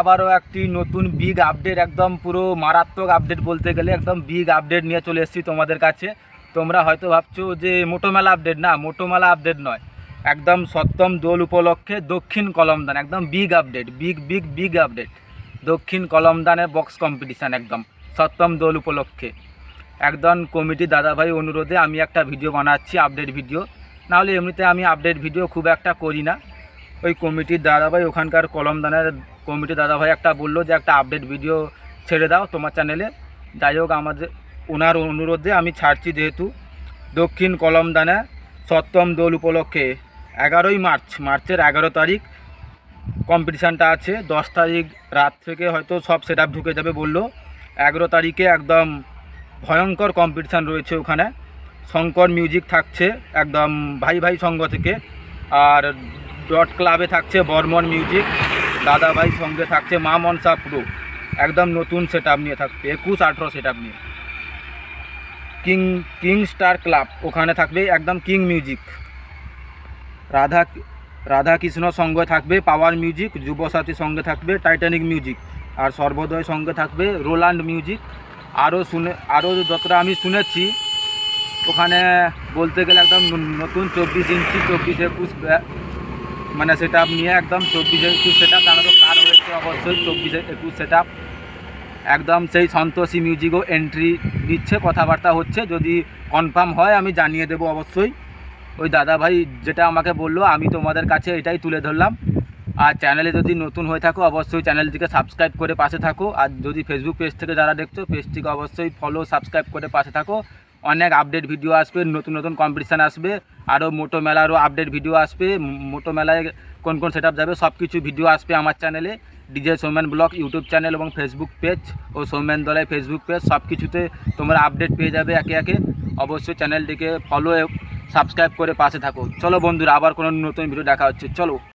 আবারও একটি নতুন বিগ আপডেট একদম পুরো মারাত্মক আপডেট বলতে গেলে একদম বিগ আপডেট নিয়ে চলে এসেছি তোমাদের কাছে। তোমরা হয়তো ভাবছ যে মোটোমেলা আপডেট না মোটোমেলা আপডেট নয়। একদম সপ্তম দোল উপলক্ষে দক্ষিণ কলমদান, একদম big update big big big update Dakshin কলমদানের box competition একদম, সপ্তম দোল উপলক্ষে। একদম কমিটি দাদাভাই অনুরোধে আমি একটা ভিডিও বানাচ্ছি আপডেট ভিডিও নাহলে এমনিতে আমি আপডেট ভিডিও খুব একটা করি না। ওই কমিটির দাদাভাই, ওখানকার কলমদানের কমিটি দাদাভাই একটা বলল যে, একটা আপডেট ভিডিও ছেড়ে দাও তোমার চ্যানেলে যাই হোক, আমাদের ওনার অনুরোধে আমি ছাড়ছি যেহেতু। দক্ষিণ কলমদানে সপ্তম দোল উপলক্ষে এগারোই মার্চ, মার্চের এগারো তারিখ কম্পিটিশানটা আছে। দশ তারিখ রাত থেকে হয়তো সব সেট ঢুকে যাবে বলল। এগারো তারিখে একদম ভয়ঙ্কর কম্পিটিশান রয়েছে ওখানে। শঙ্কর মিউজিক থাকছে একদম ভাই ভাই সঙ্গ থেকে। আর ডট ক্লাবে থাকছে বর্মন মিউজিক দাদাভাই সঙ্গে থাকছে মা মনসা প্রো। একদম নতুন সেট নিয়ে থাকবে একুশ আঠেরো সেট নিয়ে। কিং কিং স্টার ক্লাব, ওখানে থাকবে একদম কিং মিউজিক। রাধা রাধা কৃষ্ণ সঙ্গে থাকবে পাওয়ার মিউজিক, যুবসাথী সঙ্গে থাকবে টাইটানিক মিউজিক, আর সর্বোদয় সঙ্গে থাকবে রোলান্ড মিউজিক। আরও শুনে, আরও যতটা আমি শুনেছি, ওখানে বলতে গেলে একদম নতুন চব্বিশ ইঞ্চি, চব্বিশ একুশ মানে সেট নিয়ে একদম চব্বিশ একুশ সেট আপ তো কার হয়েছে অবশ্যই চব্বিশ একুশ সেট একদম সেই সন্তোষী মিউজিকও এন্ট্রি দিচ্ছে, কথাবার্তা হচ্ছে। যদি কনফার্ম হয়, আমি জানিয়ে দেবো অবশ্যই। ওই দাদা ভাই যেটা আমাকে বলল, আমি তোমাদের কাছে এটাই তুলে ধরলাম। আর চ্যানেলে যদি নতুন হয়ে থাকো, অবশ্যই চ্যানেলটিকে সাবস্ক্রাইব করে পাশে থাকো। আর যদি ফেসবুক পেজ থেকে যারা দেখছ পেজটিকে অবশ্যই ফলো সাবস্ক্রাইব করে পাশে থাকো। অনেক আপডেট ভিডিও আসবে, নতুন নতুন কম্পিটিশান আসবে আরও মোটো মেলারও আপডেট ভিডিও আসবে মোটো মেলায় কোন কোন সেট যাবে সব কিছু ভিডিও আসবে আমার চ্যানেলে DJ Souman blog YouTube channel এবং ফেসবুক পেজ ও সৌম্যান দলাই ফেসবুক পেজ সব কিছুতে তোমরা আপডেট পেয়ে যাবে একে একে। অবশ্যই চ্যানেলটিকে ফলো সাবস্ক্রাইব করে পাশে থাকো। চলো বন্ধুরা, আবার কোনো নতুন ভিডিও দেখা হচ্ছে। চলো।